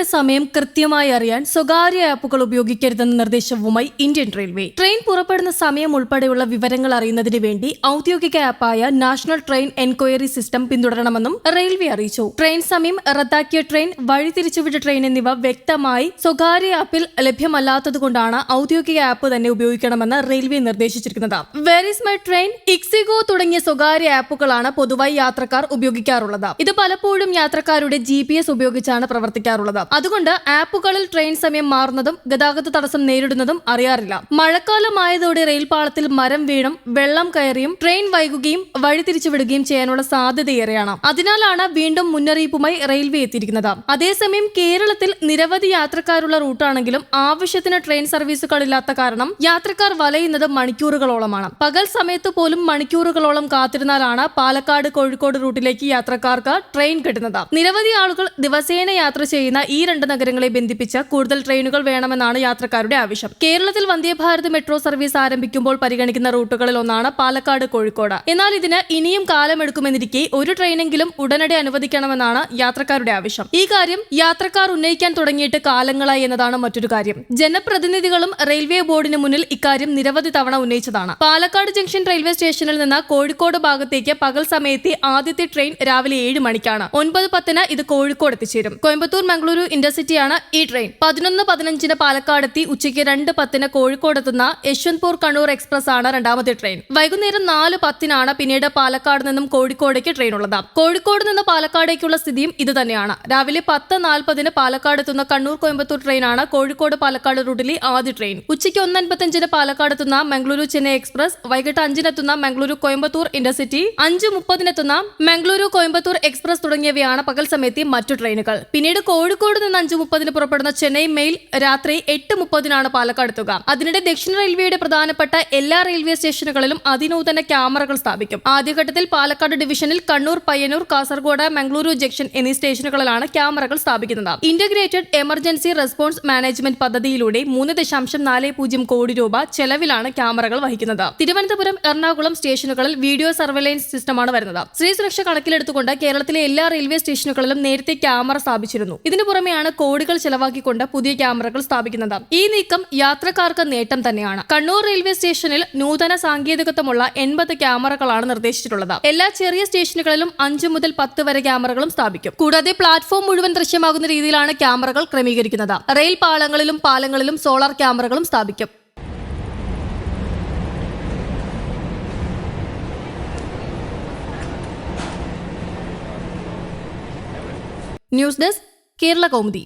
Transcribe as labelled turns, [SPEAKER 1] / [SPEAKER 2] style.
[SPEAKER 1] ട്രെയിനുകളുടെ സമയം കൃത്യമായി അറിയാൻ സ്വകാര്യ ആപ്പുകൾ ഉപയോഗിക്കരുതെന്ന നിർദ്ദേശവുമായി ഇന്ത്യൻ റെയിൽവേ. ട്രെയിൻ പുറപ്പെടുന്ന സമയം ഉൾപ്പെടെയുള്ള വിവരങ്ങൾ അറിയുന്നതിന് വേണ്ടി ഔദ്യോഗിക ആപ്പായ നാഷണൽ ട്രെയിൻ എൻക്വയറി സിസ്റ്റം പിന്തുടരണമെന്നും റെയിൽവേ അറിയിച്ചു. ട്രെയിൻ സമയം റദ്ദാക്കിയ ട്രെയിൻ വഴി വഴിതിരിച്ചുവിട്ട ട്രെയിൻ എന്നിവ വ്യക്തമായി സ്വകാര്യ ആപ്പിൽ ലഭ്യമല്ലാത്തതുകൊണ്ടാണ് ഔദ്യോഗിക ആപ്പ് തന്നെ ഉപയോഗിക്കണമെന്ന് railway നിർദ്ദേശിച്ചിരിക്കുന്നത്. Where is my train Ixigo തുടങ്ങിയ സ്വകാര്യ ആപ്പുകളാണ് പൊതുവായി യാത്രക്കാർ ഉപയോഗിക്കാറുള്ളത്. ഇത് പലപ്പോഴും യാത്രക്കാരുടെ ജി ഉപയോഗിച്ചാണ് പ്രവർത്തിക്കാറുള്ളത്. അതുകൊണ്ട് ആപ്പുകളിൽ ട്രെയിൻ സമയം മാറുന്നതും ഗതാഗത തടസ്സം നേരിടുന്നതും അറിയാറില്ല. മഴക്കാലമായതോടെ റെയിൽപാളത്തിൽ മരം വീണും വെള്ളം കയറിയും ട്രെയിൻ വൈകുകയും വഴി തിരിച്ചുവിടുകയും ചെയ്യാനുള്ള സാധ്യതയേറെയാണ്. അതിനാലാണ് വീണ്ടും മുന്നറിയിപ്പുമായി റെയിൽവേ എത്തിയിരിക്കുന്നത്. അതേസമയം കേരളത്തിൽ നിരവധി യാത്രക്കാരുള്ള റൂട്ടാണെങ്കിലും ആവശ്യത്തിന് ട്രെയിൻ സർവീസുകളില്ലാത്ത കാരണം യാത്രക്കാർ വലയുന്നത് മണിക്കൂറുകളോളമാണ്. പകൽ സമയത്ത് പോലും മണിക്കൂറുകളോളം കാത്തിരുന്നാലാണ് പാലക്കാട് കോഴിക്കോട് റൂട്ടിലേക്ക് യാത്രക്കാർക്ക് ട്രെയിൻ കിട്ടുന്നത്. നിരവധി ആളുകൾ ദിവസേന യാത്ര ചെയ്യുന്ന ഈ രണ്ട് നഗരങ്ങളെ ബന്ധിപ്പിച്ച് കൂടുതൽ ട്രെയിനുകൾ വേണമെന്നാണ് യാത്രക്കാരുടെ ആവശ്യം. കേരളത്തിൽ വന്ദേഭാരത് മെട്രോ സർവീസ് ആരംഭിക്കുമ്പോൾ പരിഗണിക്കുന്ന റൂട്ടുകളിൽ ഒന്നാണ് പാലക്കാട് കോഴിക്കോട്. എന്നാൽ ഇതിന് ഇനിയും കാലമെടുക്കുമെന്നിരിക്കെ ഒരു ട്രെയിനെങ്കിലും ഉടനടി അനുവദിക്കണമെന്നാണ് യാത്രക്കാരുടെ ആവശ്യം. ഈ കാര്യം യാത്രക്കാർ ഉന്നയിക്കാൻ തുടങ്ങിയിട്ട് കാലങ്ങളായി എന്നതാണ് മറ്റൊരു കാര്യം. ജനപ്രതിനിധികളും റെയിൽവേ ബോർഡിന് മുന്നിൽ ഇക്കാര്യം നിരവധി തവണ ഉന്നയിച്ചതാണ്. പാലക്കാട് ജംഗ്ഷൻ റെയിൽവേ സ്റ്റേഷനിൽ നിന്ന് കോഴിക്കോട് ഭാഗത്തേക്ക് പകൽ സമയത്തെ ആദ്യത്തെ ട്രെയിൻ രാവിലെ ഏഴ് മണിക്കാണ്. ഒൻപത് പത്തിന് ഇത് കോഴിക്കോട് എത്തിച്ചേരും. കോയമ്പത്തൂർ മംഗളൂരു ഇന്റർസിറ്റിയാണ് ഈ ട്രെയിൻ. പതിനൊന്ന് പതിനഞ്ചിന് പാലക്കാടെത്തി ഉച്ചയ്ക്ക് രണ്ട് പത്തിന് കോഴിക്കോട് എത്തുന്ന യശ്വന്ത്പൂർ കണ്ണൂർ എക്സ്പ്രസ് ആണ് രണ്ടാമത്തെ ട്രെയിൻ. വൈകുന്നേരം നാല് പത്തിനാണ് പിന്നീട് പാലക്കാട് നിന്നും കോഴിക്കോടേക്ക് ട്രെയിൻ ഉള്ളത്. കോഴിക്കോട് നിന്ന് പാലക്കാടേക്കുള്ള സ്ഥിതിയും ഇത് തന്നെയാണ്. രാവിലെ പത്ത് നാൽപ്പതിന് പാലക്കാട് എത്തുന്ന കണ്ണൂർ കോയമ്പത്തൂർ ട്രെയിനാണ് കോഴിക്കോട് പാലക്കാട് റൂട്ടിലെ ആദ്യ ട്രെയിൻ. ഉച്ചയ്ക്ക് ഒന്ന് പാലക്കാട് എത്തുന്ന മംഗളൂരു ചെന്നൈ എക്സ്പ്രസ് വൈകിട്ട് അഞ്ചിനെത്തുന്ന മംഗളൂരു കോയമ്പത്തൂർ ഇന്റർസിറ്റി അഞ്ച് മുപ്പതിനെത്തുന്ന മംഗളൂരു കോയമ്പത്തൂർ എക്സ്പ്രസ് തുടങ്ങിയവയാണ് പകൽ സമയത്തെ മറ്റു ട്രെയിനുകൾ. പിന്നീട് കോഴിക്കോട് നിന്ന് അഞ്ചു മുപ്പതിന് പുറപ്പെടുന്ന ചെന്നൈ മെയിൽ രാത്രി എട്ട് മുപ്പതിനാണ് പാലക്കാട് എത്തുക അതിനിടെ ദക്ഷിണ റെയിൽവേയുടെ പ്രധാനപ്പെട്ട എല്ലാ റെയിൽവേ സ്റ്റേഷനുകളിലും അതിനൂതന ക്യാമറകൾ സ്ഥാപിക്കും. ആദ്യഘട്ടത്തിൽ പാലക്കാട് ഡിവിഷനിൽ കണ്ണൂർ പയ്യന്നൂർ കാസർഗോഡ് മംഗളൂരു ജംഗ്ഷൻ എന്നീ സ്റ്റേഷനുകളിലാണ് ക്യാമറകൾ സ്ഥാപിക്കുന്നത്. ഇന്റഗ്രേറ്റഡ് എമർജൻസി റെസ്പോൺസ് മാനേജ്മെന്റ് പദ്ധതിയിലൂടെ മൂന്ന് ദശാംശം നാല് പൂജ്യം കോടി രൂപ ചെലവിലാണ് ക്യാമറകൾ വഹിക്കുന്നത്. തിരുവനന്തപുരം എറണാകുളം സ്റ്റേഷനുകളിൽ വീഡിയോ സർവൈലൻസ് സിസ്റ്റമാണ് വരുന്നത്. സ്ത്രീ സുരക്ഷ കണക്കിലെടുത്തുകൊണ്ട് കേരളത്തിലെ എല്ലാ റെയിൽവേ സ്റ്റേഷനുകളിലും നേരത്തെ ക്യാമറ സ്ഥാപിച്ചിരുന്നു. ഇതിനു പുറമെയാണ് കോടികൾ ചെലവാക്കിക്കൊണ്ട് പുതിയ ക്യാമറകൾ സ്ഥാപിക്കുന്നത്. ഈ നീക്കം യാത്രക്കാർക്ക് നേട്ടം തന്നെയാണ്. കണ്ണൂർ റെയിൽവേ സ്റ്റേഷനിൽ നൂതന സാങ്കേതികത്വമുള്ള എൺപത് ക്യാമറകളാണ് നിർദ്ദേശിച്ചിട്ടുള്ളത്. എല്ലാ ചെറിയ സ്റ്റേഷനുകളിലും അഞ്ചു മുതൽ പത്ത് വരെ ക്യാമറകളും സ്ഥാപിക്കും. കൂടാതെ പ്ലാറ്റ്ഫോം മുഴുവൻ ദൃശ്യമാകുന്ന രീതിയിലാണ് ക്യാമറകൾ ക്രമീകരിക്കുന്നത്. റെയിൽ പാളങ്ങളിലും പാലങ്ങളിലും സോളാർ ക്യാമറകളും സ്ഥാപിക്കും. News desk Kerala Kaumudi